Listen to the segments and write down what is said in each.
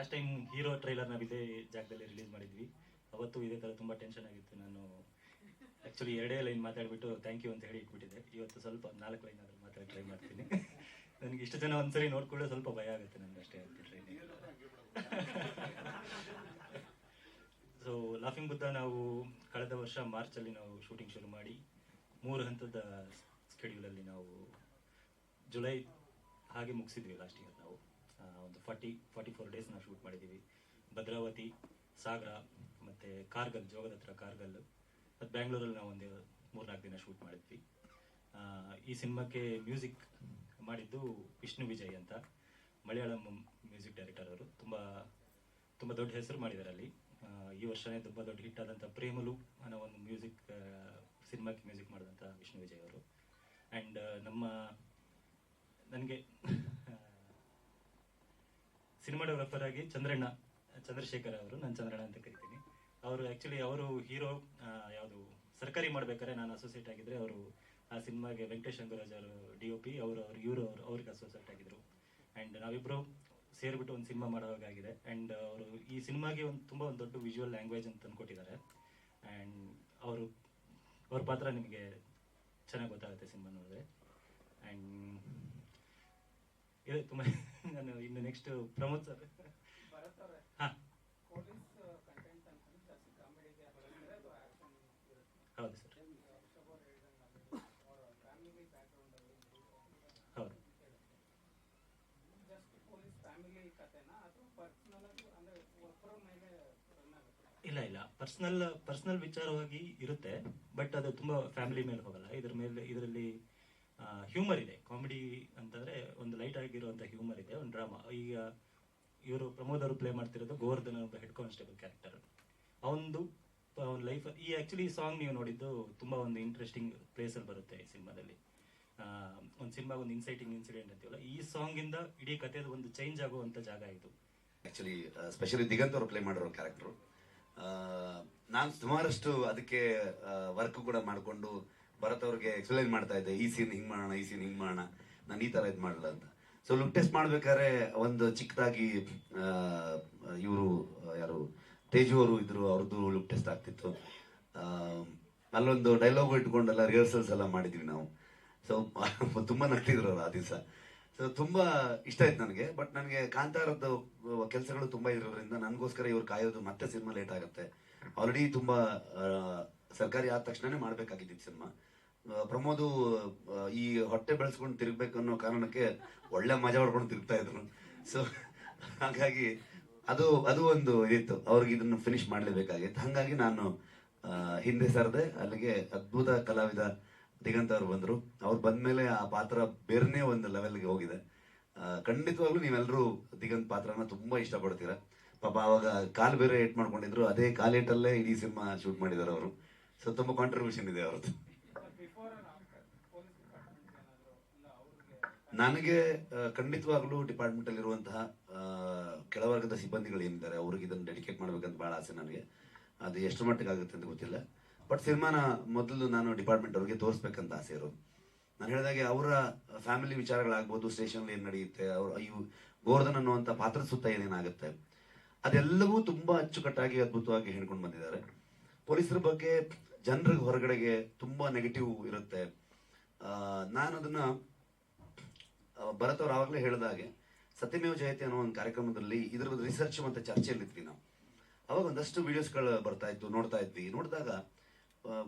Last time hero trailer ನಾವು ಇದೇ ಜಾಗದಲ್ಲಿ ರಿಲೀಸ್ ಮಾಡಿದ್ವಿ. ಅವತ್ತು ಇದೇ ಥರ ತುಂಬ ಟೆನ್ಷನ್ ಆಗಿತ್ತು. ನಾನು ಆ್ಯಕ್ಚುಲಿ ಎರಡೇ ಲೈನ್ ಮಾತಾಡ್ಬಿಟ್ಟು ಥ್ಯಾಂಕ್ ಯು ಅಂತ ಹೇಳಿ ಇಟ್ಬಿಟ್ಟಿದ್ದೆ. ಇವತ್ತು ಸ್ವಲ್ಪ ನಾಲ್ಕು ಲೈನ್ ಆದರೂ ಮಾತಾಡಿ ಟ್ರೈ ಮಾಡ್ತೀನಿ. ನನಗೆ ಇಷ್ಟು ಜನ ಒಂದ್ಸರಿ ನೋಡ್ಕೊಳ್ಳೋ ಸ್ವಲ್ಪ ಭಯ ಆಗುತ್ತೆ ನನಗೆ ಅಷ್ಟೇ ಟ್ರೈನ್ ಸೊ ಲಾಫಿಂಗ್ ಬುದ್ಧ ನಾವು ಕಳೆದ ವರ್ಷ ಮಾರ್ಚಲ್ಲಿ ನಾವು ಶೂಟಿಂಗ್ ಶುರು ಮಾಡಿ, ಮೂರು ಹಂತದ ಸ್ಕೆಡ್ಯೂಲಲ್ಲಿ ನಾವು ಜುಲೈ ಹಾಗೆ ಮುಗಿಸಿದ್ವಿ ಲಾಸ್ಟ್ ಇಯರ್ ನಾವು. ಒಂದು ಫಾರ್ಟಿ ಫಾರ್ಟಿ ಫೋರ್ ಡೇಸ್ ನಾವು ಶೂಟ್ ಮಾಡಿದ್ದೀವಿ ಭದ್ರಾವತಿ, ಸಾಗರ ಮತ್ತು ಕಾರ್ಗಲ್, ಜೋಗದ ಹತ್ರ ಕಾರ್ಗಲ್. ಮತ್ತು ಬ್ಯಾಂಗ್ಳೂರಲ್ಲಿ ನಾವು ಒಂದು ಮೂರ್ನಾಲ್ಕು ದಿನ ಶೂಟ್ ಮಾಡಿದ್ವಿ. ಈ ಸಿನಿಮಾಕ್ಕೆ ಮ್ಯೂಸಿಕ್ ಮಾಡಿದ್ದು ವಿಷ್ಣು ವಿಜಯ್ ಅಂತ. ಮಲಯಾಳಂ ಮ್ಯೂಸಿಕ್ ಡೈರೆಕ್ಟರ್ ಅವರು. ತುಂಬ ತುಂಬ ದೊಡ್ಡ ಹೆಸರು ಮಾಡಿದ್ದಾರೆ ಅಲ್ಲಿ. ಈ ವರ್ಷನೇ ತುಂಬ ದೊಡ್ಡ ಹಿಟ್ ಆದಂಥ ಪ್ರೇಮಲು ಅನ್ನೋ ಒಂದು ಮ್ಯೂಸಿಕ್ ಸಿನಿಮಾಕ್ಕೆ ಮ್ಯೂಸಿಕ್ ಮಾಡಿದಂಥ ವಿಷ್ಣು ವಿಜಯ್ ಅವರು. ಆ್ಯಂಡ್ ನಮ್ಮ, ನನಗೆ ಸಿನಿಮಾಟೋಗ್ರಫರ್ ಆಗಿ ಚಂದ್ರಣ್ಣ, ಚಂದ್ರಶೇಖರ್ ಅವರು, ನಾನು ಚಂದ್ರಣ್ಣ ಅಂತ ಕರಿತೀನಿ. ಅವರು ಆಕ್ಚುಲಿ ಅವರು ಹೀರೋ ಯಾವುದು ಸರ್ಕಾರಿ ಮಾಡ್ಬೇಕಾದ್ರೆ ನಾನು ಅಸೋಸಿಯೇಟ್ ಆಗಿದ್ರೆ ಅವರು ಆ ಸಿನಿಮಾಗೆ ವೆಂಕಟೇಶ್ ಶಂಕರಾಜ್ ಅವರು ಡಿ ಒ ಪಿ ಅವರು ಅವ್ರು, ಇವರು ಅವರು, ಅವ್ರಿಗೆ ಅಸೋಸಿಯೇಟ್ ಆಗಿದ್ರು. ಆ್ಯಂಡ್ ನಾವಿಬ್ಬರು ಸೇರಿಬಿಟ್ಟು ಒಂದು ಸಿನಿಮಾ ಮಾಡೋವಾಗಿದೆ ಆ್ಯಂಡ್ ಅವರು ಈ ಸಿನಿಮಾಗೆ ಒಂದು ತುಂಬ ಒಂದು ದೊಡ್ಡ ವಿಜುವಲ್ ಲ್ಯಾಂಗ್ವೇಜ್ ಅಂತ ಅಂದ್ಕೊಟ್ಟಿದ್ದಾರೆ ಆ್ಯಂಡ್ ಅವರು, ಅವ್ರ ಪಾತ್ರ ನಿಮಗೆ ಚೆನ್ನಾಗಿ ಗೊತ್ತಾಗುತ್ತೆ ಸಿನಿಮಾ ನೋಡಿದ್ರೆ. ಆ್ಯಂಡ್ ಇದೆ ತುಂಬ ನಾನು ಇನ್ನು ನೆಕ್ಸ್ಟ್ ಪ್ರಮೋದ್ ಸರ್. ಇರುತ್ತೆ. ಹೌದು ಸರ್. ಹೌದು. ಇಲ್ಲ ಇಲ್ಲ. ಪರ್ಸನಲ್ ಪರ್ಸನಲ್ ವಿಚಾರವಾಗಿ ಇರುತ್ತೆ ಬಟ್ ಅದು ತುಂಬಾ ಫ್ಯಾಮಿಲಿ ಮೇಲೆ ಹೋಗಲ್ಲ. ಇದ್ರ ಮೇಲೆ ಇದರಲ್ಲಿ ಹ್ಯೂಮರ್ ಇದೆ. ಕಾಮಿಡಿ ಅಂತಂದ್ರೆ ಒಂದು ಲೈಟ್ ಆಗಿರುವಂಥ ಹ್ಯೂಮರ್ ಇದೆ, ಒಂದು ಡ್ರಾಮಾ ಈಗ ಇವರು ಪ್ರಮೋದ್ ಅವರು ಪ್ಲೇ ಮಾಡ್ತಿರೋದು ಗೋವರ್ಧನ್ ಒಬ್ಬ ಹೆಡ್ ಕಾನ್ಸ್ಟೇಬಲ್ ಕ್ಯಾರೆಕ್ಟರ್ ಅವನದು ಅವ್ನ ಲೈಫ್ ಈ ಆ್ಯಕ್ಚುಲಿ ಸಾಂಗ್ ನೀವು ನೋಡಿದ್ದು ತುಂಬ ಒಂದು ಇಂಟ್ರೆಸ್ಟಿಂಗ್ ಪ್ಲೇಸಲ್ಲಿ ಬರುತ್ತೆ ಈ ಸಿನಿಮಾದಲ್ಲಿ. ಒಂದು ಸಿನಿಮಾ, ಒಂದು ಇನ್ಸೈಟಿಂಗ್ ಇನ್ಸಿಡೆಂಟ್ ಅಂತೀವಲ್ಲ, ಈ ಸಾಂಗಿಂದ ಇಡೀ ಕಥೆದ ಒಂದು ಚೇಂಜ್ ಆಗುವಂಥ ಜಾಗ ಇದು. ಆಕ್ಚುಲಿ ಸ್ಪೆಷಲಿ ದಿಗಂತ್ ಅವರು ಪ್ಲೇ ಮಾಡಿರೋ ಕ್ಯಾರೆಕ್ಟರ್ ನಾನು ಸುಮಾರಷ್ಟು ಅದಕ್ಕೆ ವರ್ಕ್ ಕೂಡ ಮಾಡಿಕೊಂಡು ಭರತ್ ಅವ್ರಿಗೆ ಎಕ್ಸ್ಪ್ಲೈನ್ ಮಾಡ್ತಾ ಇದ್ದೆ, ಈ ಸೀನ್ ಹಿಂಗ್ ಮಾಡೋಣ, ಈ ಸೀನ್ ಹಿಂಗ್ ಮಾಡೋಣ, ನಾನು ಈ ತರ ಇದು ಮಾಡಲ್ಲ ಅಂತ. ಸೊ ಲುಕ್ ಟೆಸ್ಟ್ ಮಾಡ್ಬೇಕಾದ್ರೆ ಒಂದು ಚಿಕ್ಕದಾಗಿ ಇವರು, ಯಾರು, ತೇಜು ಅವರು ಇದ್ರು, ಅವ್ರದ್ದು ಲುಕ್ ಟೆಸ್ಟ್ ಆಗ್ತಿತ್ತು. ಅಲ್ಲೊಂದು ಡೈಲಾಗ್ ಇಟ್ಕೊಂಡೆಲ್ಲ ರಿಹರ್ಸಲ್ಸ್ ಎಲ್ಲ ಮಾಡಿದ್ವಿ ನಾವು. ಸೊ ತುಂಬಾ ನಗ್ತಿದ್ರು ಆ ದಿವಸ. ಸೊ ತುಂಬಾ ಇಷ್ಟ ಆಯ್ತು ನನಗೆ ಬಟ್ ನನಗೆ ಕಾಂತಾರದ್ದು ಕೆಲಸಗಳು ತುಂಬಾ ಇರೋದ್ರಿಂದ ನನಗೋಸ್ಕರ ಇವ್ರು ಕಾಯೋದು ಮತ್ತೆ ಸಿನಿಮಾ ಲೇಟ್ ಆಗುತ್ತೆ. ಆಲ್ರೆಡಿ ತುಂಬಾ ಸರ್ಕಾರಿ ಆದ ತಕ್ಷಣನೇ ಮಾಡಬೇಕಾಗಿದ್ದು ಸಿನಿಮಾ. ಪ್ರಮೋದು ಈ ಹೊಟ್ಟೆ ಬೆಳೆಸ್ಕೊಂಡು ತಿರುಗ್ಬೇಕು ಅನ್ನೋ ಕಾರಣಕ್ಕೆ ಒಳ್ಳೆ ಮಜಾ ಮಾಡ್ಕೊಂಡು ತಿರುಗ್ತಾ ಇದ್ರು. ಸೊ ಹಾಗಾಗಿ ಅದು ಅದು ಒಂದು ಇತ್ತು ಅವ್ರಿಗೆ ಇದನ್ನು ಫಿನಿಶ್ ಮಾಡಲೇಬೇಕಾಗಿತ್ತು. ಹಾಗಾಗಿ ನಾನು ಹಿಂದೆ ಸರದೆ ಅಲ್ಲಿಗೆ ಅದ್ಭುತ ಕಲಾವಿದ ದಿಗಂತ ಅವ್ರು ಬಂದ್ರು. ಅವ್ರು ಬಂದ್ಮೇಲೆ ಆ ಪಾತ್ರ ಬೇರೆನೇ ಒಂದು ಲೆವೆಲ್ಗೆ ಹೋಗಿದೆ. ಖಂಡಿತವಾಗ್ಲೂ ನೀವೆಲ್ಲರೂ ದಿಗಂತ್ ಪಾತ್ರನ ತುಂಬಾ ಇಷ್ಟಪಡ್ತೀರಾ. ಪಾಪ ಅವಾಗ ಕಾಲು ಬೇರೆ ಏಟ್ ಮಾಡ್ಕೊಂಡಿದ್ರು. ಅದೇ ಕಾಲೇಟಲ್ಲೇ ಇಡೀ ಸಿನಿಮಾ ಶೂಟ್ ಮಾಡಿದ್ದಾರೆ ಅವರು. ಸೊ ತುಂಬಾ ಕಾಂಟ್ರಿಬ್ಯೂಷನ್ ಇದೆ ಅವ್ರದ್ದು. ನನಗೆ ಖಂಡಿತವಾಗ್ಲೂ ಡಿಪಾರ್ಟ್ಮೆಂಟ್ ಅಲ್ಲಿ ಇರುವಂತಹ ಕೆಳವರ್ಗದ ಸಿಬ್ಬಂದಿಗಳು ಏನಿದ್ದಾರೆ, ಅವ್ರಿಗೆ ಇದನ್ನು ಡೆಡಿಕೇಟ್ ಮಾಡ್ಬೇಕಂತ ಬಹಳ ಆಸೆ ನನಗೆ. ಅದು ಎಷ್ಟು ಮಟ್ಟಿಗೆ ಆಗುತ್ತೆ ಅಂತ ಗೊತ್ತಿಲ್ಲ. ಬಟ್ ಸಿನಿಮಾನ ಮೊದಲು ನಾನು ಡಿಪಾರ್ಟ್ಮೆಂಟ್ ಅವ್ರಿಗೆ ತೋರಿಸ್ಬೇಕಂತ ಆಸೆ ಇರೋದು. ನಾನು ಹೇಳಿದಾಗೆ ಅವರ ಫ್ಯಾಮಿಲಿ ವಿಚಾರಗಳಾಗ್ಬೋದು ಸ್ಟೇಷನ್ ಏನು ನಡೆಯುತ್ತೆ, ಅವ್ರ ಇವು ಗೋರ್ಧನ್ ಅನ್ನುವಂಥ ಪಾತ್ರದ ಸುತ್ತ ಏನೇನಾಗುತ್ತೆ. ಅದೆಲ್ಲವೂ ತುಂಬಾ ಅಚ್ಚುಕಟ್ಟಾಗಿ ಅದ್ಭುತವಾಗಿ ಹೇಳ್ಕೊಂಡು ಬಂದಿದ್ದಾರೆ. ಪೊಲೀಸರ ಬಗ್ಗೆ ಜನರಿಗೆ ಹೊರಗಡೆಗೆ ತುಂಬಾ ನೆಗೆಟಿವ್ ಇರುತ್ತೆ. ನಾನು ಅದನ್ನ ಭರತ್ ಅವ್ರು ಆವಾಗಲೇ ಹೇಳಿದಾಗೆ ಸತ್ಯಮೇವ ಜಯತೆ ಅನ್ನೋ ಒಂದು ಕಾರ್ಯಕ್ರಮದಲ್ಲಿ ಇದ್ರ ರಿಸರ್ಚ್ ಮತ್ತೆ ಚರ್ಚೆಯಲ್ಲಿದ್ವಿ ನಾವು. ಅವಾಗ ಒಂದಷ್ಟು ವಿಡಿಯೋಸ್ಗಳು ಬರ್ತಾ ಇತ್ತು, ನೋಡ್ತಾ ಇದ್ವಿ. ನೋಡಿದಾಗ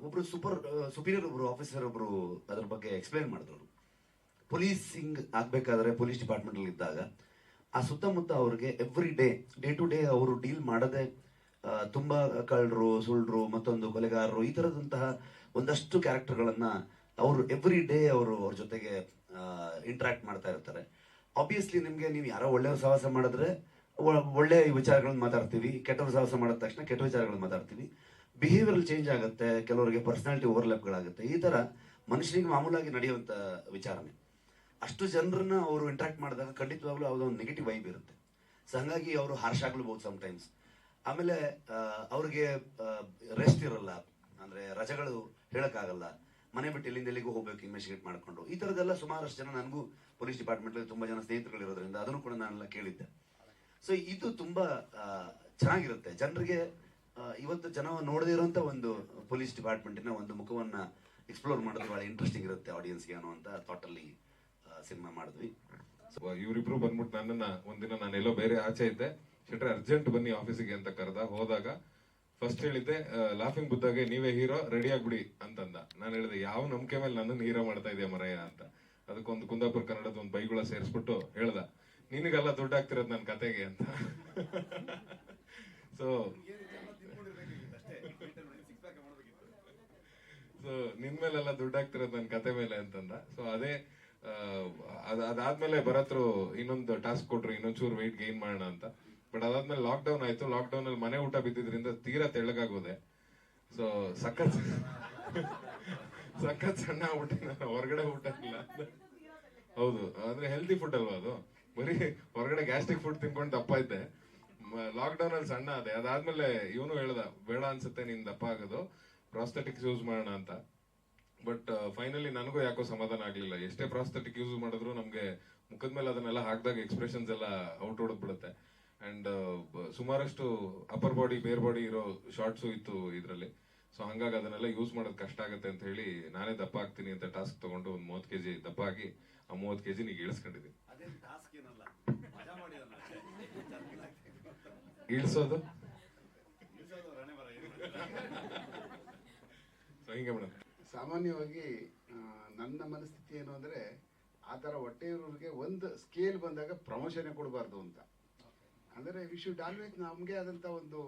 ಒಬ್ರು ಸೂಪರ್ ಸುಪೀರಿಯರ್ ಒಬ್ರು ಆಫೀಸರ್ ಒಬ್ರು ಅದ್ರ ಬಗ್ಗೆ ಎಕ್ಸ್ಪ್ಲೈನ್ ಮಾಡಿದ್ರು. ಪೊಲೀಸಿಂಗ್ ಆಗ್ಬೇಕಾದ್ರೆ ಪೊಲೀಸ್ ಡಿಪಾರ್ಟ್ಮೆಂಟ್ ಅಲ್ಲಿ ಇದ್ದಾಗ ಆ ಸುತ್ತಮುತ್ತ ಅವ್ರಿಗೆ every day day to day ಅವರು ಡೀಲ್ ಮಾಡದೆ ತುಂಬಾ ಕಳ್ಳರು ಸುಳ್ಳರು ಮತ್ತೊಂದು ಕೊಲೆಗಾರರು ಈ ಥರದಂತಹ ಒಂದಷ್ಟು ಕ್ಯಾರೆಕ್ಟರ್ಗಳನ್ನು ಅವರು ಎವ್ರಿ ಡೇ ಅವರು ಅವ್ರ ಜೊತೆಗೆ ಇಂಟ್ರಾಕ್ಟ್ ಮಾಡ್ತಾ ಇರ್ತಾರೆ. ಆಬ್ವಿಯಸ್ಲಿ ನಿಮಗೆ ನೀವು ಯಾರೋ ಒಳ್ಳೆಯವ್ರ ಸಾಹಸ ಮಾಡಿದ್ರೆ ಒಳ್ಳೆ ವಿಚಾರಗಳನ್ನ ಮಾತಾಡ್ತೀವಿ, ಕೆಟ್ಟವ್ರ ಸಾಹಸ ಮಾಡಿದ ತಕ್ಷಣ ಕೆಟ್ಟ ವಿಚಾರಗಳನ್ನ ಮಾತಾಡ್ತೀವಿ. ಬಿಹೇವಿಯರ್ ಚೇಂಜ್ ಆಗುತ್ತೆ, ಕೆಲವರಿಗೆ ಪರ್ಸನಾಲಿಟಿ ಓವರ್ಲ್ಯಾಪ್ಗಳಾಗುತ್ತೆ ಈ ತರ ಮನುಷ್ಯನಿಗೆ ಮಾಮೂಲಾಗಿ ನಡೆಯುವಂತ ವಿಚಾರನೇ. ಅಷ್ಟು ಜನರನ್ನ ಅವರು ಇಂಟ್ರಾಕ್ಟ್ ಮಾಡಿದಾಗ ಖಂಡಿತವಾಗ್ಲೂ ಅವ್ರದ್ದು ಒಂದು ನೆಗೆಟಿವ್ ವೈಬ್ ಇರುತ್ತೆ. ಸೊ ಹಂಗಾಗಿ ಅವರು ಹಾರ್ಶ್ ಆಗ್ಲೂಬಹುದು ಟೈಮ್ಸ್ ಆಮೇಲೆ ಅವ್ರಿಗೆ ರೆಸ್ಟ್ ಇರಲ್ಲ. ಅಂದ್ರೆ ರಜೆಗಳು ಹೇಳಕ್ಕಾಗಲ್ಲ. ಮನೆ ಬಿಟ್ಟು ಎಲ್ಲಿಂದ ಎಲ್ಲಿಗೂ ಹೋಗ್ಬೇಕು ಇನ್ವೆಸ್ಟಿಗೇಟ್ ಮಾಡಿಕೊಂಡು. ಈ ತರದೆಲ್ಲ ಸುಮಾರಷ್ಟು ಜನ ನನಗೂ ಪೊಲೀಸ್ ಡಿಪಾರ್ಟ್ಮೆಂಟ್ ತುಂಬಾ ಜನ ಸ್ನೇಹಿತರುಗಳು ಇರೋದ್ರಿಂದ ಅದನ್ನು ಕೂಡ ನಾನೆಲ್ಲ ಕೇಳಿದ್ದೆ. ಸೊ ಇದು ತುಂಬಾ ಚೆನ್ನಾಗಿರುತ್ತೆ. ಜನರಿಗೆ ಇವತ್ತು ಜನ ನೋಡದೇ ಇರುವಂತ ಒಂದು ಪೊಲೀಸ್ ಡಿಪಾರ್ಟ್ಮೆಂಟಿನ ಒಂದು ಮುಖವನ್ನ ಎಕ್ಸ್ಪ್ಲೋರ್ ಮಾಡೋದು ಬಹಳ ಇಂಟ್ರೆಸ್ಟಿಂಗ್ ಇರುತ್ತೆ ಆಡಿಯನ್ಸ್ಗೆ ಅನ್ನುವಂತ ಥಾಟ್ ಅಲ್ಲಿ ಸಿನಿಮಾ ಮಾಡಿದ್ವಿ. ಇವರಿಬ್ರು ಬಂದ್ಬಿಟ್ಟು ನನ್ನನ್ನ, ಒಂದಿನ ನಾನು ಎಲ್ಲೋ ಬೇರೆ ಆಚೆ ಇದ್ದೆ. ಶೆಟ್ರೆ ಅರ್ಜೆಂಟ್ ಬನ್ನಿ ಆಫೀಸಿಗೆ ಅಂತ ಕರೆದ. ಹೋದಾಗ ಫಸ್ಟ್ ಹೇಳಿದ್ದೆ ಲಾಫಿಂಗ್ ಬುದ್ದಾಗೆ ನೀವೇ ಹೀರೋ ರೆಡಿ ಆಗ್ಬಿಡಿ ಅಂತಂದ. ನಾನು ಹೇಳಿದೆ, ಯಾವ ನಂಬಿಕೆ ಮೇಲೆ ನನ್ನನ್ನು ಹೀರೋ ಮಾಡ್ತಾ ಇದೆಯಾ ಮರಯ್ಯ ಅಂತ. ಅದಕ್ಕೊಂದು ಕುಂದಾಪುರ ಕನ್ನಡದ ಒಂದು ಬೈಗುಳ ಸೇರಿಸ್ಬಿಟ್ಟು ಹೇಳ್ದ. ನಿನಗೆಲ್ಲ ದುಡ್ಡು ಆಗ್ತಿರೋದು ನನ್ನ ಕತೆಗೆ ಅಂತ. ಸೊ ಸೊ ನಿನ್ ಮೇಲೆಲ್ಲ ದುಡ್ಡು ಆಗ್ತಿರೋದು ನನ್ನ ಕತೆ ಮೇಲೆ ಅಂತಂದ. ಸೊ ಅದ್- ಅದಾದ್ಮೇಲೆ ಬರತ್ರು ಇನ್ನೊಂದು ಟಾಸ್ಕ್ ಕೊಟ್ರು, ಇನ್ನೊಂಚೂರು ವೆಯ್ಟ್ ಗೈನ್ ಮಾಡೋಣ ಅಂತ. ಬಟ್ ಅದಾದ್ಮೇಲೆ ಲಾಕ್ ಡೌನ್ ಆಯ್ತು. ಲಾಕ್ ಡೌನ್ ಅಲ್ಲಿ ಮನೆ ಊಟ ಬಿದ್ದಿದ್ರಿಂದ ತೀರಾ ತೆಳ್ಳಗಾಗೋದೆ. ಸೊ ಸಖತ್ ಸಖತ್ ಸಣ್ಣ ಊಟ ನಾನು. ಹೊರಗಡೆ ಊಟ ಇಲ್ಲ ಹೌದು. ಅಂದ್ರೆ ಹೆಲ್ದಿ ಫುಡ್ ಅಲ್ವಾ ಅದು? ಬರೀ ಹೊರಗಡೆ ಗ್ಯಾಸ್ಟ್ರಿಕ್ ಫುಡ್ ತಿನ್ಕೊಂಡು ದಪ್ಪ ಇದ್ದೆ. ಲಾಕ್ ಡೌನ್ ಅಲ್ಲಿ ಸಣ್ಣ ಅದೇ ಅದಾದ್ಮೇಲೆ ಇವನು ಹೇಳ್ದ, ಬೇಡ ಅನ್ಸುತ್ತೆ ನೀನ್ ದಪ್ಪ ಆಗೋದು. ಪ್ರಾಸ್ಥೆಟಿಕ್ಸ್ ಯೂಸ್ ಮಾಡೋಣ ಅಂತ. ಬಟ್ ಫೈನಲಿ ನನಗೂ ಯಾಕೋ ಸಮಾಧಾನ ಆಗ್ಲಿಲ್ಲ. ಎಷ್ಟೇ ಪ್ರಾಸ್ಥೆಟಿಕ್ ಯೂಸ್ ಮಾಡಿದ್ರು ನಮ್ಗೆ ಮುಖದ ಮೇಲೆ ಅದನ್ನೆಲ್ಲ ಹಾಕ್ದಾಗ ಎಕ್ಸ್ಪ್ರೆಷನ್ಸ್ ಎಲ್ಲ ಔಟ್ ಹೊಡೆದ್ಬಿಡುತ್ತೆ ಅಂಡ್ ಸುಮಾರಷ್ಟು ಅಪ್ಪರ್ ಬಾಡಿ ಬೇರ್ ಬಾಡಿ ಇರೋ ಶಾರ್ಟ್ಸು ಇತ್ತು ಇದರಲ್ಲಿ. ಸೊ ಹಂಗಾಗಿ ಅದನ್ನೆಲ್ಲ ಯೂಸ್ ಮಾಡೋದು ಕಷ್ಟ ಆಗುತ್ತೆ ಅಂತ ಹೇಳಿ ನಾನೇ ದಪ್ಪ ಆಗ್ತೀನಿ ಅಂತ ಟಾಸ್ಕ್ ತಗೊಂಡು ಒಂದು ಮೂವತ್ತು ಕೆಜಿ ದಪ್ಪ ಆಗಿ ಆ ಮೂವತ್ತು ಕೆಜಿ ನೀವು ಇಳಿಸ್ಕೊಂಡಿದ್ದೀನಿ ಅದೇನು ಟಾಸ್ಕ್ ಏನಲ್ಲ ಮಜಾ ಮಾಡಿದಲ್ಲ. ಇಳಿಸೋದು? ಸೊ ಹಿಂಗೆ ಮೇಡಮ್ ಸಾಮಾನ್ಯವಾಗಿ ನನ್ನ ಮನಸ್ಥಿತಿ ಏನು ಅಂದರೆ ಆ ಥರ ಹೊಟ್ಟೆ ಇರೋರಿಗೆ ಒಂದು ಸ್ಕೇಲ್ ಬಂದಾಗ ಪ್ರಮೋಷನ್ ಕೊಡಬಾರ್ದು ಅಂತ. ಅಂದರೆ ವಿ ಶುಡ್ ಆಲ್ವೇಸ್ ನಮಗೆ ಆದಂಥ ಒಂದು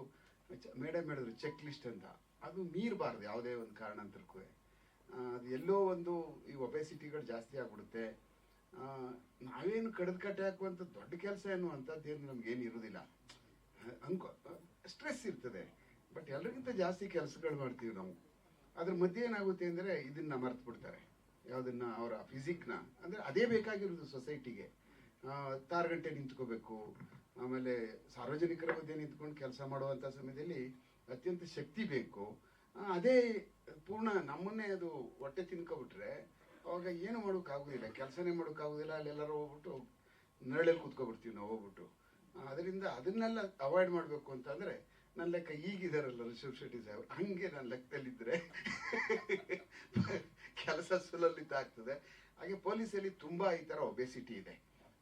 ಮೇಡಮ್ ಹೇಳಿದ್ರು ಚೆಕ್ ಲಿಸ್ಟ್ ಅಂತ. ಅದು ಮೀರಬಾರ್ದು, ಯಾವುದೇ ಒಂದು ಕಾರಣಾಂತರಕ್ಕೂ ಅದು ಎಲ್ಲೋ ಒಂದು ಈ ಒಬೆಸಿಟಿಗಳು ಜಾಸ್ತಿ ಆಗ್ಬಿಡುತ್ತೆ. ನಾವೇನು ಕಡ್ದು ಕಟ್ಟೆ ಹಾಕುವಂಥ ದೊಡ್ಡ ಕೆಲಸ ಏನು ಅಂಥದ್ದೇನು ನಮ್ಗೇನು ಇರೋದಿಲ್ಲ. ಅಂಕೋ ಸ್ಟ್ರೆಸ್ ಇರ್ತದೆ. ಬಟ್ ಎಲ್ಲರಿಗಿಂತ ಜಾಸ್ತಿ ಕೆಲಸಗಳು ಮಾಡ್ತೀವಿ ನಾವು. ಅದ್ರ ಮಧ್ಯೆ ಏನಾಗುತ್ತೆ ಅಂದರೆ ಇದನ್ನ ಮರೆತು ಬಿಡ್ತಾರೆ ಯಾವುದನ್ನ ಅವರ ಫಿಸಿಕ್ನ ಅಂದರೆ ಅದೇ ಬೇಕಾಗಿರೋದು ಸೊಸೈಟಿಗೆ ತಾರಗಂಟೆ ನಿಂತ್ಕೋಬೇಕು. ಆಮೇಲೆ ಸಾರ್ವಜನಿಕರ ಮಧ್ಯೆ ನಿಂತ್ಕೊಂಡು ಕೆಲಸ ಮಾಡುವಂಥ ಸಮಯದಲ್ಲಿ ಅತ್ಯಂತ ಶಕ್ತಿ ಬೇಕು. ಅದೇ ಪೂರ್ಣ ನಮ್ಮನ್ನೇ ಅದು ಹೊಟ್ಟೆ ತಿನ್ಕೊಬಿಟ್ರೆ ಅವಾಗ ಏನು ಮಾಡೋಕ್ಕಾಗೋದಿಲ್ಲ. ಕೆಲಸನೇ ಮಾಡೋಕ್ಕಾಗೋದಿಲ್ಲ. ಅಲ್ಲೆಲ್ಲರೂ ಹೋಗ್ಬಿಟ್ಟು ನೆರಳಲ್ಲಿ ಕೂತ್ಕೊಬಿಡ್ತೀವಿ ನಾವು ಹೋಗ್ಬಿಟ್ಟು. ಅದರಿಂದ ಅದನ್ನೆಲ್ಲ ಅವಾಯ್ಡ್ ಮಾಡಬೇಕು ಅಂತಂದರೆ ನನ್ನ ಲೆಕ್ಕ ಈಗಿದಾರಲ್ಲ ರಿಷಬ್ ಶೆಟ್ಟಿ ಸಾಹೇಬ್ ಹಂಗೆ ನನ್ನ ಲೆಕ್ಕದಲ್ಲಿದ್ದರೆ ಕೆಲಸ ಸುಲಲಿತ ಆಗ್ತದೆ. ಹಾಗೆ ಪೊಲೀಸಲ್ಲಿ ತುಂಬ ಈ ಥರ ಒಬೆಸಿಟಿ ಇದೆ.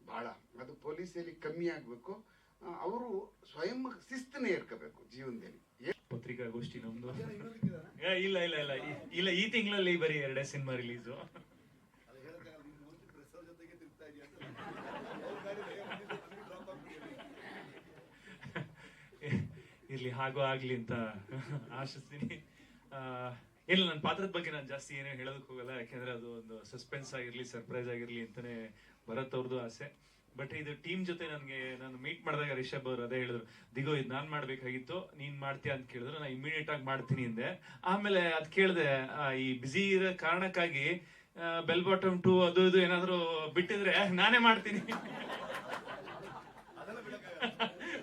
ಭಾಳ ಅದು ಪೊಲೀಸಲ್ಲಿ ಕಮ್ಮಿ ಆಗಬೇಕು. ಅವರು ಸ್ವಯಂ ಶಿಸ್ತನೇ ಇರ್ಕೋಬೇಕು ಜೀವನದಲ್ಲಿ. ಪತ್ರಿಕಾಗೋಷ್ಠಿ ನಮ್ದು. ಏ, ಇಲ್ಲ ಇಲ್ಲ ಇಲ್ಲ. ಈ- ಇಲ್ಲ ಈ ತಿಂಗಳಲ್ಲಿ ಬರೀ ಎರಡೇ ಸಿನಿಮಾ ರಿಲೀಸು ಇರ್ಲಿ ಹಾಗೂ ಆಗ್ಲಿ ಅಂತ ಆಶಿಸ್ತೀನಿ. ಆ, ಇಲ್ಲ ನನ್ನ ಪಾತ್ರದ ಬಗ್ಗೆ ನಾನು ಜಾಸ್ತಿ ಏನೇ ಹೇಳೋದಕ್ಕೆ ಹೋಗಲ್ಲ. ಯಾಕೆಂದ್ರೆ ಅದು ಒಂದು ಸಸ್ಪೆನ್ಸ್ ಆಗಿರ್ಲಿ ಸರ್ಪ್ರೈಸ್ ಆಗಿರ್ಲಿ ಅಂತಾನೆ ಭರತ್ ಅವ್ರದ್ದು ಆಸೆ. ಬಟ್ ಇದು ಟೀಮ್ ಜೊತೆ ನನಗೆ ನಾನು ಮೀಟ್ ಮಾಡಿದಾಗ ರಿಷಬ್ ಅವರು ಅದೇ ಹೇಳಿದ್ರು ದಿಗೋ ಇದು ನಾನ್ ಮಾಡ್ಬೇಕಾಗಿತ್ತು ನೀನ್ ಮಾಡ್ತೀಯ? ಅಂತ ಕೇಳಿದ್ರು. ನಾನು ಇಮಿಡಿಯೇಟ್ ಆಗಿ ಮಾಡ್ತೀನಿ ಅಂದೆ. ಆಮೇಲೆ ಅದ್ ಕೇಳಿದೆ ಈ ಬಿಸಿ ಇರೋ ಕಾರಣಕ್ಕಾಗಿ ಬೆಲ್ ಬಾಟಮ್ ಟು ಅದು ಇದು ಏನಾದ್ರು ಬಿಟ್ಟಿದ್ರೆ ನಾನೇ ಮಾಡ್ತೀನಿ.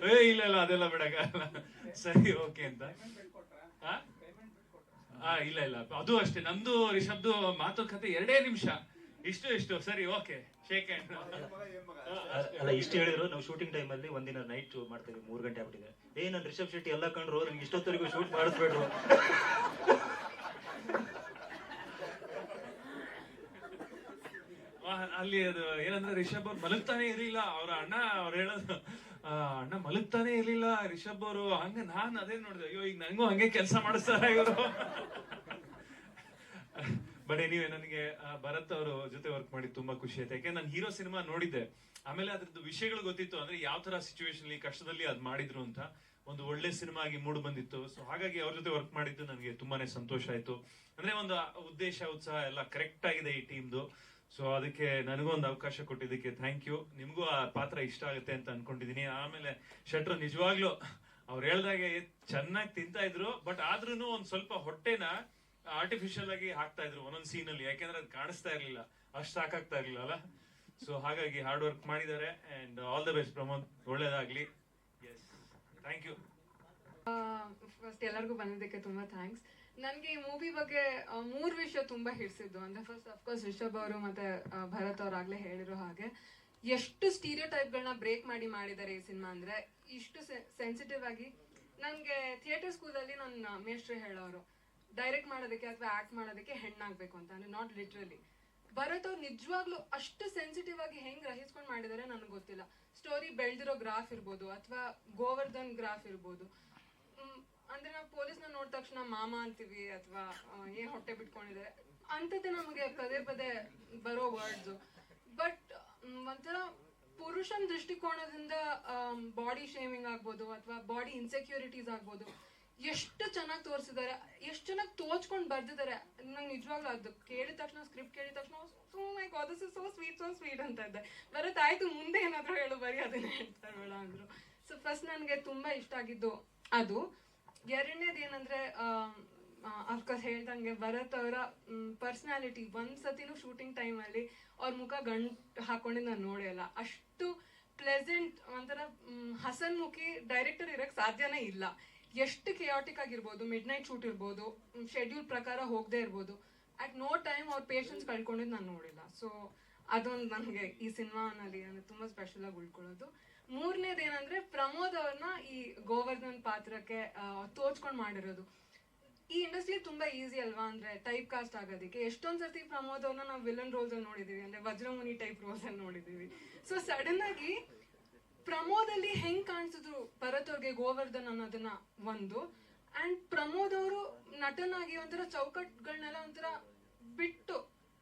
ಏ ಇಲ್ಲ ಇಲ್ಲ ಅದೆಲ್ಲ ಬಿಡಕ್ಕಾಗಲ್ಲ. ಸರಿ ಓಕೆ ಅಂತ? ಆ ಇಲ್ಲ ಇಲ್ಲ. ಅದು ಅಷ್ಟೇ. ನಮ್ದು ರಿಷಬ್ದು ಮಾತುಕತೆ ಎರಡೇ ನಿಮಿಷ. ಇಷ್ಟು ಇಷ್ಟು. ಸರಿ ಓಕೆ. ಶೇಕ್ ಹ್ಯಾಂಡ್ ಅಲ್ಲ ಇಷ್ಟು ಹೇಳಿದ್ರು. ನಾವು ಶೂಟಿಂಗ್ ಅಲ್ಲಿ ಒಂದಿನ ನೈಟ್ ಮಾಡ್ತೀವಿ ಮೂರು ಗಂಟೆ ಆಗ್ಬಿಟ್ಟಿದೆ. ಏ ನಾನು ರಿಷಬ್ ಶೆಟ್ಟಿ ಎಲ್ಲ ಕಂಡ್ರು. ನಿಮ್ಗೆ ಇಷ್ಟೊತ್ತವರೆಗೂ ಶೂಟ್ ಮಾಡಿಸ್ಬೇಡ್ರು. ಅಲ್ಲಿ ಅದು ಏನಂದ್ರೆ ರಿಷಬ್ ಅವ್ರು ಮಲಗ್ತಾನೆ ಇರಲಿಲ್ಲ. ಅವ್ರ ಅಣ್ಣ ಅವ್ರು ಹೇಳೋದು ಅಣ್ಣ ಮಲಗ್ತಾನೆ ಇರ್ಲಿಲ್ಲ, ರಿಷಬ್ ಅವರು. ಹಂಗ ನಾನ್ ಅದೇ ನೋಡಿದೆ, ಅಯ್ಯೋ, ಈಗ ನಂಗೂ ಹಂಗೆ ಕೆಲಸ ಮಾಡಿಸ್ತಾರ ಇವರು. ಬಟ್ ನೀವೇ ನನಗೆ ಭರತ್ ಅವರು ಜೊತೆ ವರ್ಕ್ ಮಾಡಿ ತುಂಬಾ ಖುಷಿ ಆಯ್ತು. ಯಾಕೆ, ನಾನು ಹೀರೋ ಸಿನಿಮಾ ನೋಡಿದ್ದೆ. ಆಮೇಲೆ ಅದ್ರದ್ದು ವಿಷಯಗಳು ಗೊತ್ತಿತ್ತು. ಅಂದ್ರೆ ಯಾವ ತರ ಸಿಚುವೇಶನ್ ಕಷ್ಟದಲ್ಲಿ ಅದ್ ಮಾಡಿದ್ರು ಅಂತ. ಒಂದು ಒಳ್ಳೆ ಸಿನಿಮಾ ಆಗಿ ಮೂಡ್ ಬಂದಿತ್ತು. ಸೊ ಹಾಗಾಗಿ ಅವ್ರ ಜೊತೆ ವರ್ಕ್ ಮಾಡಿದ್ದು ನನಗೆ ತುಂಬಾನೇ ಸಂತೋಷ ಆಯ್ತು. ಅಂದ್ರೆ ಒಂದು ಉದ್ದೇಶ, ಉತ್ಸಾಹ ಎಲ್ಲ ಕರೆಕ್ಟ್ ಆಗಿದೆ ಈ ಟೀಮ್ದು ಸೊ ಅದಕ್ಕೆ ನನಗೂ ಒಂದು ಅವಕಾಶ ಕೊಟ್ಟಿದ್ದಕ್ಕೆ ಥ್ಯಾಂಕ್ ಯು ನಿಮಗೂ ಆ ಪಾತ್ರ ಇಷ್ಟ ಆಗುತ್ತೆ ಅಂತ ಅನ್ಕೊಂಡಿದೀನಿ ಆಮೇಲೆ ಶೆಟ್ರು ನಿಜವಾಗ್ಲೂ ಅವ್ರು ಹೇಳ್ದಾಗೆ ಚೆನ್ನಾಗಿ ತಿಂತಾ ಇದ್ರು ಬಟ್ ಆದ್ರೂನು ಒಂದ್ ಸ್ವಲ್ಪ ಹೊಟ್ಟೆನ ಆರ್ಟಿಫಿಷಿಯಲ್ ಆಗಿ ಹಾಕ್ತಾ ಇದ್ರು ಒಂದೊಂದ್ ಸೀನ್ ಅಲ್ಲಿ. ಯಾಕೆಂದ್ರೆ ಅದು ಕಾಣಿಸ್ತಾ ಇರ್ಲಿಲ್ಲ. ಅಷ್ಟು ಸಾಕಾಗ್ತಾ ಇರ್ಲಿಲ್ಲ, ಅಲ್ಲ? ಸೊ ಹಾಗಾಗಿ ಹಾರ್ಡ್ ವರ್ಕ್ ಮಾಡಿದ್ದಾರೆ and all the best Pramod. ಒಳ್ಳೇದಾಗ್ಲಿ. ಎಸ್ ಥ್ಯಾಂಕ್ ಯು ಫಸ್ಟ್ ಎಲ್ಲರಿಗೂ ಬಂದಿದ್ದಕ್ಕೆ ತುಂಬಾ ಥ್ಯಾಂಕ್ಸ್ ನನಗೆ ಈ ಮೂವಿ ಬಗ್ಗೆ ಮೂರು ವಿಷಯ ತುಂಬಾ ಹಿಡಿಸಿದ್ದು. ಅಂದ್ರೆ ಫಸ್ಟ್ ಅಫ್ಕೋರ್ಸ್ ರಿಷಬ್ ಅವರು ಮತ್ತೆ ಭರತ್ ಅವ್ರು ಆಗಲೇ ಹೇಳಿರೋ ಹಾಗೆ ಎಷ್ಟು ಸ್ಟೀರಿಯೋ ಟೈಪ್ಗಳನ್ನ ಬ್ರೇಕ್ ಮಾಡಿ ಮಾಡಿದ್ದಾರೆ ಈ ಸಿನಿಮಾ ಅಂದ್ರೆ ಇಷ್ಟು ಸೆನ್ಸಿಟಿವ್ ಆಗಿ ನನಗೆ ಥಿಯೇಟರ್ ಸ್ಕೂಲಲ್ಲಿ ನನ್ನ ಮೇಷ್ಟ್ರು ಹೇಳೋರು ಡೈರೆಕ್ಟ್ ಮಾಡೋದಕ್ಕೆ ಅಥವಾ ಆಕ್ಟ್ ಮಾಡೋದಕ್ಕೆ ಹೆಣ್ಣಾಗ್ಬೇಕು ಅಂತ. ಅಂದ್ರೆ ನಾಟ್ ಲಿಟ್ರಲಿ ಭರತ್ ಅವ್ರು ನಿಜವಾಗ್ಲೂ ಅಷ್ಟು ಸೆನ್ಸಿಟಿವ್ ಆಗಿ ಹೆಂಗ್ ಗ್ರಹಿಸ್ಕೊಂಡು ಮಾಡಿದಾರೆ ನನಗೆ ಗೊತ್ತಿಲ್ಲ. ಸ್ಟೋರಿ ಬೆಳ್ದಿರೋ ಗ್ರಾಫ್ ಇರ್ಬೋದು ಅಥವಾ ಗೋವರ್ಧನ್ ಗ್ರಾಫ್ ಇರ್ಬೋದು. ಅಂದ್ರೆ ನಾವು ಪೊಲೀಸ್ನ ನೋಡಿದ ತಕ್ಷಣ ಮಾಮ ಅಂತೀವಿ ಅಥವಾ ಏನ್ ಹೊಟ್ಟೆ ಬಿಟ್ಕೊಂಡಿದೆ, ಅಂಥದ್ದೇ ನಮಗೆ ಪದೇ ಪದೇ ಬರೋ ವರ್ಡ್ಸ್ ಬಟ್ ಒಂಥರ ಪುರುಷನ ದೃಷ್ಟಿಕೋನದಿಂದ ಬಾಡಿ ಶೇಮಿಂಗ್ ಆಗ್ಬೋದು ಅಥವಾ ಬಾಡಿ ಇನ್ಸೆಕ್ಯೂರಿಟೀಸ್ ಆಗ್ಬೋದು. ಎಷ್ಟು ಚೆನ್ನಾಗಿ ತೋರಿಸಿದ್ದಾರೆ ಎಷ್ಟು ಚೆನ್ನಾಗಿ ತೋಚ್ಕೊಂಡು ಬರ್ದಿದ್ದಾರೆ ನಂಗೆ ನಿಜವಾಗ್ಲೂ ಅದು ಕೇಳಿದ ತಕ್ಷಣ ಸ್ಕ್ರಿಪ್ಟ್ ಕೇಳಿದ ತಕ್ಷಣ ಸುಮ್ಮನೆ this is so sweet so sweet ಅಂತ ಇದ್ದೆ. ಬರತ್ ಆಯ್ತು, ಮುಂದೆ ಏನಾದರೂ ಹೇಳು, ಬರೀ ಅದನ್ನ ಹೇಳ್ತಾರೆ ಅಂದ್ರು. ಸೊ ಫಸ್ಟ್ ನನಗೆ ತುಂಬ ಇಷ್ಟ ಆಗಿದ್ದು ಅದು. ಎರಡನೇದು ಏನಂದ್ರೆ ಅಫ್ಕೋರ್ಸ್ ಹೇಳ್ದಂಗೆ ಭರತ್ ಅವರ ಪರ್ಸ್ನಾಲಿಟಿ ಒಂದ್ ಸತಿನೂ ಶೂಟಿಂಗ್ ಟೈಮಲ್ಲಿ ಅವ್ರ ಮುಖ ಗಂಟ್ ಹಾಕೊಂಡಿದ್ದು ನಾನು ನೋಡಿಲ್ಲ ಅಷ್ಟು ಪ್ಲೆಸೆಂಟ್ ಒಂಥರ ಹಸನ್ ಹಸನ್ಮುಖಿ ಡೈರೆಕ್ಟರ್ ಇರಕ್ ಸಾಧ್ಯನೇ ಇಲ್ಲ. ಎಷ್ಟು ಕೆಯಾಟಿಕ್ ಆಗಿರ್ಬೋದು ಮಿಡ್ ನೈಟ್ ಶೂಟ್ ಇರ್ಬೋದು ಶೆಡ್ಯೂಲ್ ಪ್ರಕಾರ ಹೋಗದೆ ಇರ್ಬೋದು ಅಟ್ ನೋ ಟೈಮ್ ಅವ್ರ ಪೇಷನ್ಸ್ ಕಳ್ಕೊಂಡಿದ್ದು ನಾನು ನೋಡಿಲ್ಲ. ಸೊ ಅದೊಂದು ನನಗೆ ಈ ಸಿನಿಮಾನಲ್ಲಿ ಅಂದರೆ ತುಂಬಾ ಸ್ಪೆಷಲ್ ಆಗಿ ಉಳ್ಕೊಳ್ಳೋದು. ಮೂರನೇದು ಏನಂದ್ರೆ ಪ್ರಮೋದ್ ಅವ್ರನ್ನ ಈ ಗೋವರ್ಧನ್ ಪಾತ್ರಕ್ಕೆ ತೋಚ್ಕೊಂಡು ಮಾಡಿರೋದು. ಈ ಇಂಡಸ್ಟ್ರಿ ತುಂಬಾ ಈಸಿ ಅಲ್ವಾ? ಅಂದ್ರೆ ಟೈಪ್ ಕಾಸ್ಟ್ ಆಗೋದಕ್ಕೆ. ಎಷ್ಟೊಂದ್ ಸರ್ತಿ ಪ್ರಮೋದ್ ಅವ್ರನ್ನ ನಾವು ವಿಲನ್ ರೋಲ್ಸ್ ಅಲ್ಲಿ ನೋಡಿದೀವಿ. ಅಂದ್ರೆ ವಜ್ರಮುನಿ ಟೈಪ್ ರೋಲ್ಸ್ ಅಲ್ಲಿ ನೋಡಿದೀವಿ. ಸೊ ಸಡನ್ ಆಗಿ ಪ್ರಮೋದ್ ಅಲ್ಲಿ ಹೆಂಗ್ ಕಾಣಿಸಿದ್ರು ಭರತ್ ಅವ್ರಿಗೆ ಗೋವರ್ಧನ್ ಅನ್ನೋದನ್ನ ಒಂದು. ಅಂಡ್ ಪ್ರಮೋದ್ ಅವರು ನಟನಾಗಿ ಒಂಥರ ಚೌಕಟ್ಗಳನ್ನೆಲ್ಲ ಒಂಥರ ಬಿಟ್ಟು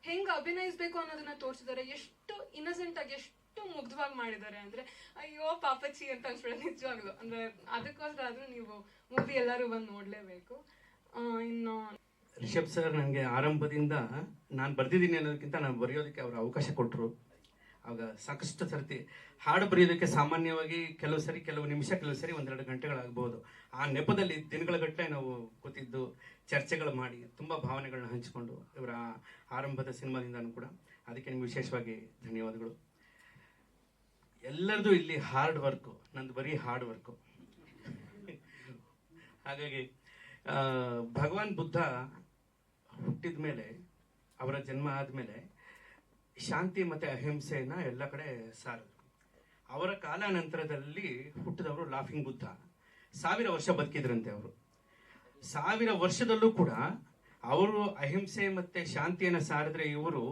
ಹೆಂಗ್ ಅಭಿನಯಿಸ್ಬೇಕು ಅನ್ನೋದನ್ನ ತೋರಿಸಿದ್ದಾರೆ ಎಷ್ಟು ಇನ್ನಸೆಂಟ್ ಆಗಿ, ಎಷ್ಟು ಮುಗ್ಧವಾಗಿ ಮಾಡಿದ್ದಾರೆ ಅಂದ್ರೆ, ಅಯ್ಯೋ, ಪಾಪಚ್ಚಿ ಅಂತ ಅನ್ಸ್ಬಿಡೋದು ನಿಜವಾಗ್ಲು. ಅಂದ್ರೆ, ಅದಕ್ಕೋಸ್ಕರ ಆದ್ರೂ ನೀವು ಮೂವಿ ಎಲ್ಲರೂ ಬಂದು ನೋಡ್ಲೇಬೇಕು. ಇನ್ನು ರಿಷಬ್ ಸರ್ ನನಗೆ ಆರಂಭದಿಂದ ನಾನು ಬರ್ದಿದ್ದೀನಿ ಅನ್ನೋದಕ್ಕಿಂತ ನಾನು ಬರೆಯೋದಕ್ಕೆ ಅವರು ಅವಕಾಶ ಕೊಟ್ಟರು ಆಗ ಸಾಕಷ್ಟು ಸರ್ತಿ ಹಾಡು ಬರೆಯೋದಕ್ಕೆ ಸಾಮಾನ್ಯವಾಗಿ ಕೆಲವು ಸರಿ, ಕೆಲವು ನಿಮಿಷ, ಕೆಲವು ಸರಿ ಒಂದೆರಡು ಗಂಟೆಗಳಾಗ್ಬೋದು. ಆ ನೆಪದಲ್ಲಿ ದಿನಗಳ ಗಟ್ಟಲೆ ನಾವು ಕೂತಿದ್ದು, ಚರ್ಚೆಗಳು ಮಾಡಿ, ತುಂಬ ಭಾವನೆಗಳನ್ನ ಹಂಚಿಕೊಂಡು ಇವರ ಆರಂಭದ ಸಿನಿಮಾದಿಂದನೂ ಕೂಡ. ಅದಕ್ಕೆ ನಿಮ್ಗೆ ವಿಶೇಷವಾಗಿ ಧನ್ಯವಾದಗಳು. ಎಲ್ಲರದು ಇಲ್ಲಿ ಹಾರ್ಡ್ ವರ್ಕು ನಂದು ಬರೀ ಹಾರ್ಡ್ ವರ್ಕು ಹಾಗಾಗಿ ಭಗವಾನ್ ಬುದ್ಧ ಹುಟ್ಟಿದ ಮೇಲೆ, ಅವರ ಜನ್ಮ ಆದಮೇಲೆ ಶಾಂತಿ ಮತ್ತೆ ಅಹಿಂಸೆಯನ್ನ ಎಲ್ಲ ಕಡೆ ಸಾರಿದ್ರು. ಅವರ ಕಾಲಾನಂತರದಲ್ಲಿ ಹುಟ್ಟಿದವರು ಲಾಫಿಂಗ್ ಬುದ್ಧ. ಸಾವಿರ ವರ್ಷ ಬದುಕಿದ್ರಂತೆ ಅವರು. ಸಾವಿರ ವರ್ಷದಲ್ಲೂ ಕೂಡ ಅವರು ಅಹಿಂಸೆ ಮತ್ತೆ ಶಾಂತಿಯನ್ನ ಸಾರಿದ್ರೆ ಇವರು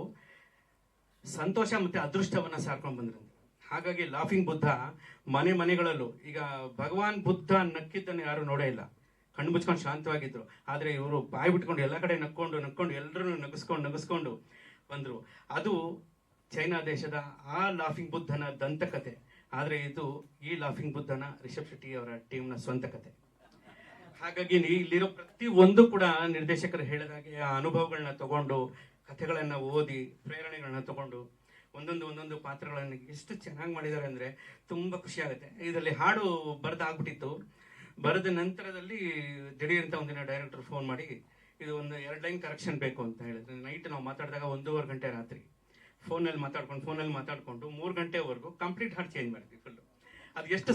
ಸಂತೋಷ ಮತ್ತೆ ಅದೃಷ್ಟವನ್ನ ಸಾರ್ಕೊಂಡು ಬಂದ್ರಂತೆ. ಹಾಗಾಗಿ ಲಾಫಿಂಗ್ ಬುದ್ಧ ಮನೆ ಮನೆಗಳಲ್ಲೂ, ಈಗ ಭಗವಾನ್ ಬುದ್ಧ ನಕ್ಕಿದ್ದನ್ನು ಯಾರು ನೋಡೇ ಇಲ್ಲ. ಕಣ್ಣು ಮುಚ್ಕೊಂಡು ಶಾಂತವಾಗಿದ್ದರು ಆದರೆ ಇವರು ಬಾಯಿ ಬಿಟ್ಕೊಂಡು ಎಲ್ಲ ಕಡೆ ನಕ್ಕೊಂಡು ನಕ್ಕೊಂಡು ಎಲ್ಲರೂ ನಗಿಸ್ಕೊಂಡು ನಗಿಸ್ಕೊಂಡು ಬಂದ್ರು. ಅದು ಚೈನಾ ದೇಶದ ಆ ಲಾಫಿಂಗ್ ಬುದ್ಧನ ದಂತಕತೆ. ಆದರೆ ಇದು ಈ ಲಾಫಿಂಗ್ ಬುದ್ಧನ ರಿಷಬ್ ಶೆಟ್ಟಿ ಅವರ ಟೀಮ್ನ ಸ್ವಂತ ಕತೆ. ಹಾಗಾಗಿ ಇಲ್ಲಿರೋ ಪ್ರತಿ ಒಂದು ಕೂಡ ನಿರ್ದೇಶಕರು ಹೇಳಿದ ಹಾಗೆ ಆ ಅನುಭವಗಳನ್ನ ತಗೊಂಡು, ಕಥೆಗಳನ್ನು ಓದಿ, ಪ್ರೇರಣೆಗಳನ್ನ ತಗೊಂಡು ಒಂದೊಂದು ಒಂದೊಂದು ಪಾತ್ರಗಳನ್ನು ಎಷ್ಟು ಚೆನ್ನಾಗಿ ಮಾಡಿದ್ದಾರೆ ಅಂದರೆ ತುಂಬ ಖುಷಿ ಆಗುತ್ತೆ. ಇದರಲ್ಲಿ ಹಾಡು ಬರೆದಾಗ್ಬಿಟ್ಟಿತ್ತು. ಬರೆದ ನಂತರದಲ್ಲಿ ದಿಢೀರಂತ ಒಂದಿನ ಡೈರೆಕ್ಟರ್ ಫೋನ್ ಮಾಡಿ, ಇದು ಒಂದು ಎರಡು ಲೈನ್ ಕರೆಕ್ಷನ್ ಬೇಕು ಅಂತ ಹೇಳಿದ್ರೆ. ನೈಟ್ ನಾವು ಮಾತಾಡಿದಾಗ ಒಂದೂವರೆ ಗಂಟೆ ರಾತ್ರಿ. ಫೋನಲ್ಲಿ ಮಾತಾಡ್ಕೊಂಡು ಫೋನಲ್ಲಿ ಮಾತಾಡ್ಕೊಂಡು ಮೂರು ಗಂಟೆವರೆಗೂ ಕಂಪ್ಲೀಟ್ ಹಾಡು ಚೇಂಜ್ ಮಾಡ್ತೀವಿ ಫುಲ್ಲು ಅದು ಎಷ್ಟು